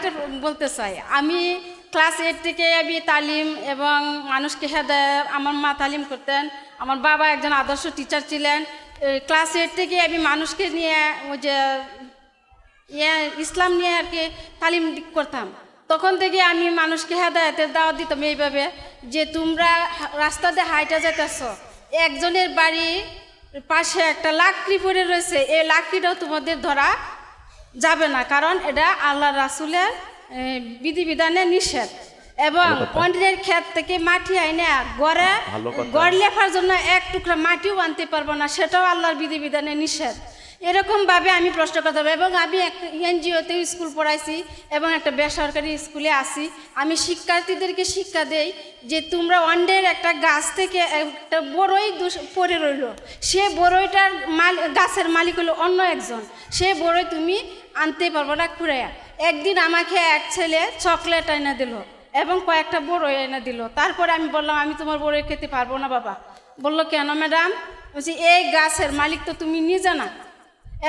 আরেকটা বলতে চাই। আমি ক্লাস এইট থেকে আমি তালিম এবং মানুষকে হেদায়ত, আমার মা তালিম করতেন। আমার বাবা একজন আদর্শ টিচার ছিলেন। ক্লাস এইট থেকে আমি মানুষকে নিয়ে ওই যে ইয়ে ইসলাম নিয়ে আর কি তালিম করতাম। তখন থেকে আমি মানুষকে হেদায়তের দাওয়াত দিতাম এইভাবে যে তোমরা রাস্তা দিয়ে হাইটা যেতেছ একজনের বাড়ি পাশে একটা লাকড়ি পড়ে রয়েছে। এই লাকড়িটাও তোমাদের ধরা যাবে না কারণ এটা আল্লাহ রাসুলের বিধিবিধানে নিষেধ। এবং অন্যের ক্ষেত থেকে মাটি আইনে গড়ে গড় লেখার জন্য এক টুকরা মাটিও আনতে পারব না সেটাও আল্লাহর বিধিবিধানে নিষেধ। এরকমভাবে আমি প্রশ্ন করতে হবে এবং আমি একটা এনজিওতে স্কুল পড়াইছি এবং একটা বেসরকারি স্কুলে আসি আমি শিক্ষার্থীদেরকে শিক্ষা দেই যে তোমরা অন্যের একটা গাছ থেকে একটা বড়ই দুষ- পড়ে রইল। সে বড়ইটার মাল গাছের মালিক হলো অন্য একজন। সে বড়ই তুমি আনতে পারব না কুড়াইয়া একদিন আমাকে এক ছেলে চকলেট এনে দিল এবং কয়েকটা বড়ই এনে দিল। তারপরে আমি বললাম, আমি তোমার বড়ই খেতে পারব না, বাবা। বলল, কেন ম্যাডাম? বলছি, এই গাছের মালিক তো তুমি নিজে না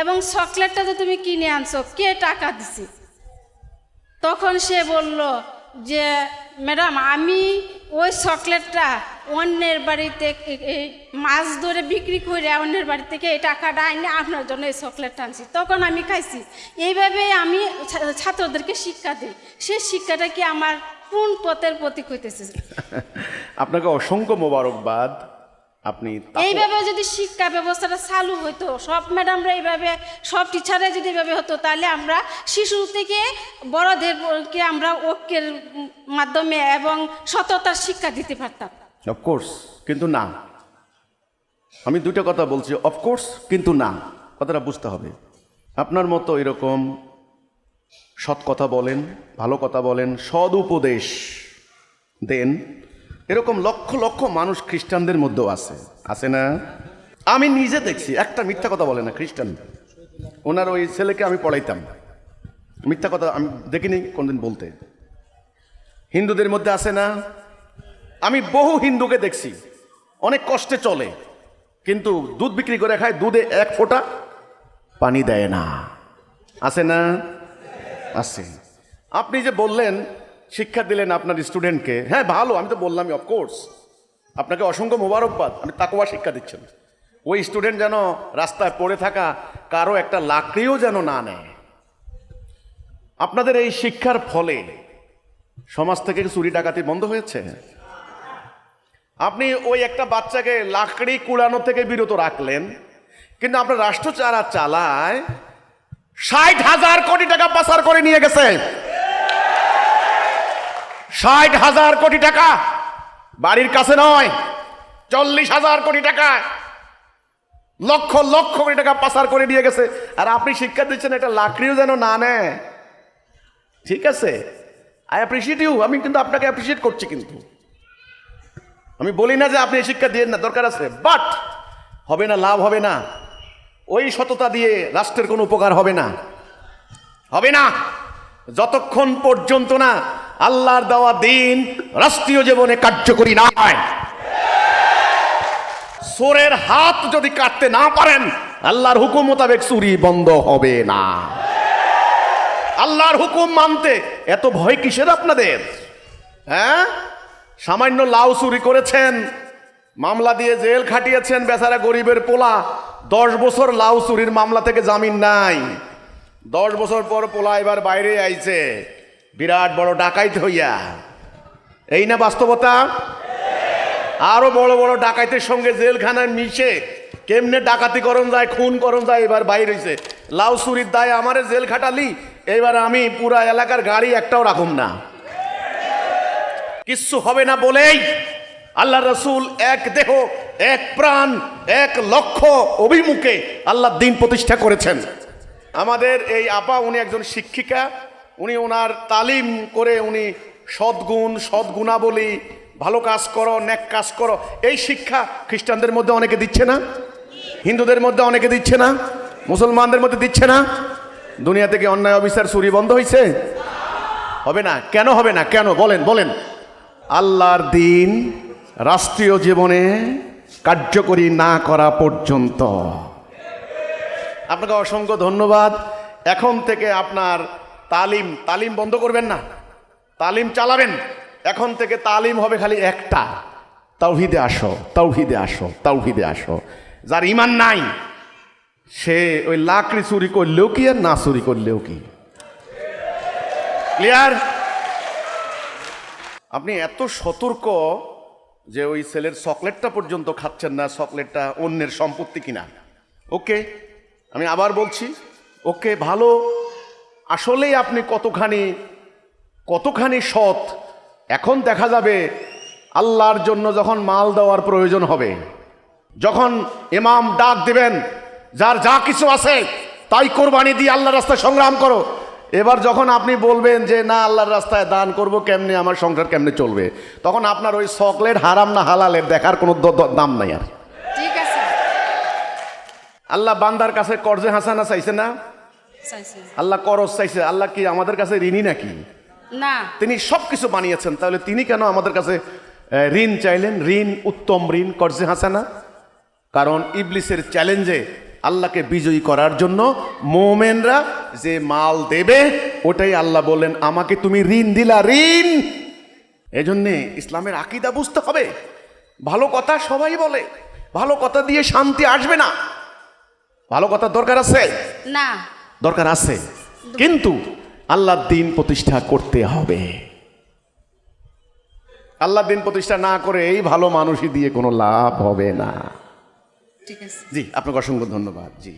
এবং চকলেটটা তো তুমি কিনে আনছো, কে টাকা দিছি? তখন সে বলল যে, ম্যাডাম, আমি ওই চকলেটটা অন্যের বাড়িতে এই মাছ ধরে বিক্রি করে অন্যের বাড়ি থেকে এই টাকাটা আনি আপনার জন্য এই চকলেট টানছি তখন আমি খাইছি। এইভাবে আমি ছাত্রদেরকে শিক্ষা দিই। সেই শিক্ষাটা কি আমার কোন পথের প্রতীক হইতেছে? আপনাকে অসংখ্য মোবারকবাদ। আপনি এইভাবে যদি শিক্ষা ব্যবস্থাটা চালু হতো সব ম্যাডামরা এইভাবে সব টিচাররা যদি এইভাবে হতো তাহলে আমরা শিশু থেকে বড়দেরকে আমরা ঐক্যের মাধ্যমে এবং সততার শিক্ষা দিতে পারতাম। অফকোর্স কিন্তু না। আমি দুটো কথা বলছি অফকোর্স কিন্তু না। কথাটা বুঝতে হবে। আপনার মতো এরকম সৎ কথা বলেন, ভালো কথা বলেন, সদ উপদেশ দেন, এরকম লক্ষ লক্ষ মানুষ খ্রিস্টানদের মধ্যেও আছে। আছে না? আমি নিজে দেখছি, একটা মিথ্যা কথা বলে না খ্রিস্টান। ওনার ওই ছেলেকে আমি পড়াইতাম। মিথ্যা কথা আমি দেখিনি কোনদিন বলতে। হিন্দুদের মধ্যে আছে না? আমি বহু হিন্দুকে দেখছি। অনেক কষ্টে চলে। কিন্তু দুধ বিক্রি করে খায়, দুধে এক ফোঁটা পানি দেয় না। আছে না? আছে। আপনি যে বললেন, শিক্ষা দিলেন আপনার স্টুডেন্টকে হ্যাঁ ভালো, আমি তো বললামই অফকোর্স আপনাকে অসংখ্য মোবারকবাদ, আমি তাকোয়া শিক্ষা দিচ্ছেন ওই স্টুডেন্ট যেন রাস্তায় পড়ে থাকা কারও একটা লাকড়িও যেন না নেয়। আপনাদের এই শিক্ষার ফলে সমাজ থেকে চুরি ডাকাতি বন্ধ হয়েছে? আপনি ওই একটা বাচ্চাকে লাকড়ি কুড়ানো থেকে বিরত রাখলেন, কিন্তু আপনার রাষ্ট্র চারা চালায়, ষাট হাজার কোটি টাকা পাচার করে নিয়ে গেছে। ষাট হাজার কোটি টাকা বাড়ির কাছে নয়, চল্লিশ হাজার কোটি টাকা, লক্ষ লক্ষ কোটি টাকা পাচার করে নিয়ে গেছে। আর আপনি শিক্ষা দিচ্ছেন এটা লাকড়িও যেন না নেয়। ঠিক আছে? আই অ্যাপ্রিসিয়েট ইউ আমি কিন্তু আপনাকে অ্যাপ্রিসিয়েট করছি কিন্তু। আমি বলি না যে আপনি এই শিক্ষা দিয়ে না, দরকার আছে বাট হবে না, লাভ হবে না। ওই সততা দিয়ে রাষ্ট্রের কোনো উপকার হবে না। হবে না। যতক্ষণ পর্যন্ত না আল্লাহর দেওয়া দিন রাষ্ট্রীয় জীবনে কার্যকরী না হয়। সোরের হাত যদি কাটতে না পারেন, আল্লাহর হুকুম মোতাবেক চুরি বন্ধ হবে না। আল্লাহর হুকুম মানতে এত ভয় কিসের আপনাদের? হ্যাঁ? সামান্য লাউ চুরি করেছেন। মামলা দিয়ে জেল খাটিয়েছেন বেচারা গরিবের পোলা। দশ বছর লাউ চুরির মামলা থেকে জামিন নাই। দশ বছর পর পোলা এবার বাইরে আইছে। বিরাট বড় ডাকাইত হইয়া। এই না বাস্তবতা? আরও বড় বড় ডাকাইতের সঙ্গে জেলখানায় মিশে কেমনে ডাকাতি করণ যায়, খুন করণ যায়, এবার বাইরে হইছে। লাউ চুরির দায় আমারে জেল খাটালি, এবার আমি পুরা এলাকার গাড়ি একটাও রাখুম না। কিচ্ছু হবে না বলেই আল্লাহ রসুল এক দেহ, এক প্রাণ, এক লক্ষ্য অভিমুখে আল্লাহ দিন প্রতিষ্ঠা করেছেন। আমাদের এই আপা উনি একজন শিক্ষিকা, উনি ওনার তালিম করে উনি সদ্গুণ, সদ্গুণাবলী, ভালো কাজ করো, ন্যাক কাজ করো। এই শিক্ষা খ্রিস্টানদের মধ্যে অনেকে দিচ্ছে না, হিন্দুদের মধ্যে অনেকে দিচ্ছে না, মুসলমানদের মধ্যে দিচ্ছে না। দুনিয়া থেকে অন্যায় অবিচার চুরি বন্ধ হয়েছে হবে না, কেন হবে না? কেন? বলেন বলেন। আল্লাহর দিন রাষ্ট্রীয় জীবনে কার্যকরী না করা পর্যন্ত। আপনাকে অসংখ্য ধন্যবাদ। এখন থেকে আপনার তালিম তালিম বন্ধ করবেন না। তালিম চালাবেন। এখন থেকে তালিম হবে খালি একটা। তাওহিদে আসো তাওহিদে আসো তাওহিদে আসো। যার ইমান নাই, সে ওই লাকড়ি চুরি করলেও কি আর না চুরি করলেও কি? ক্লিয়ার আপনি এত সতর্ক যে ওই ছেলের চকলেটটা পর্যন্ত খাচ্ছেন না, চকলেটটা অন্যের সম্পত্তি কিনা। ওকে, আমি আবার বলছি, ওকে, ভালো। আসলেই আপনি কতখানি কতখানি সৎ। এখন দেখা যাবে আল্লাহর জন্য যখন মাল দেওয়ার প্রয়োজন হবে, যখন ইমাম ডাক দিবেন, যার যা কিছু আছে তাই কোরবানি দিয়ে আল্লাহর রাস্তায় সংগ্রাম করো। এবার যখন আপনি বলবেন যে না আল্লাহর রাস্তায় দান করব কেমনে আমার সংসার কেমনে চলবে? তখন আপনার ওই চকলেট হারাম না হালালের দেখার কোনো দাম নাই আর। ঠিক আছে। আল্লাহ বান্দার কাছে কর্জে হাসানা চাইছে না। আল্লাহ করজ চাইছে। আল্লাহ কি আমাদের কাছে ঋণী নাকি? না। তিনি সব কিছু বানিয়েছেন তাহলে তিনি কেন আমাদের কাছে ঋণ চাইলেন? ঋণ উত্তম ঋণ কর্জে হাসানা? কারণ ইবলিসের চ্যালেঞ্জে আল্লাহকে বিজয়ী করার জন্য মোমেনরা যে মাল দেবে ওটাই আল্লাহ বললেন আমাকে তুমি ঋণ দিলা ঋণ! এজন্যে ইসলামের আকিদা বুঝতে হবে। ভালো কথা সবাই বলে ভালো কথা দিয়ে শান্তি আসবে না। ভালো কথা দরকার আছে? না। দরকার আছে। কিন্তু আল্লাহর দিন প্রতিষ্ঠা করতে হবে। আল্লাহর দিন প্রতিষ্ঠা না করে এই ভালো মানুষই দিয়ে কোনো লাভ হবে না। ঠিক আছে। জি আপনাকে অসংখ্য ধন্যবাদ জি।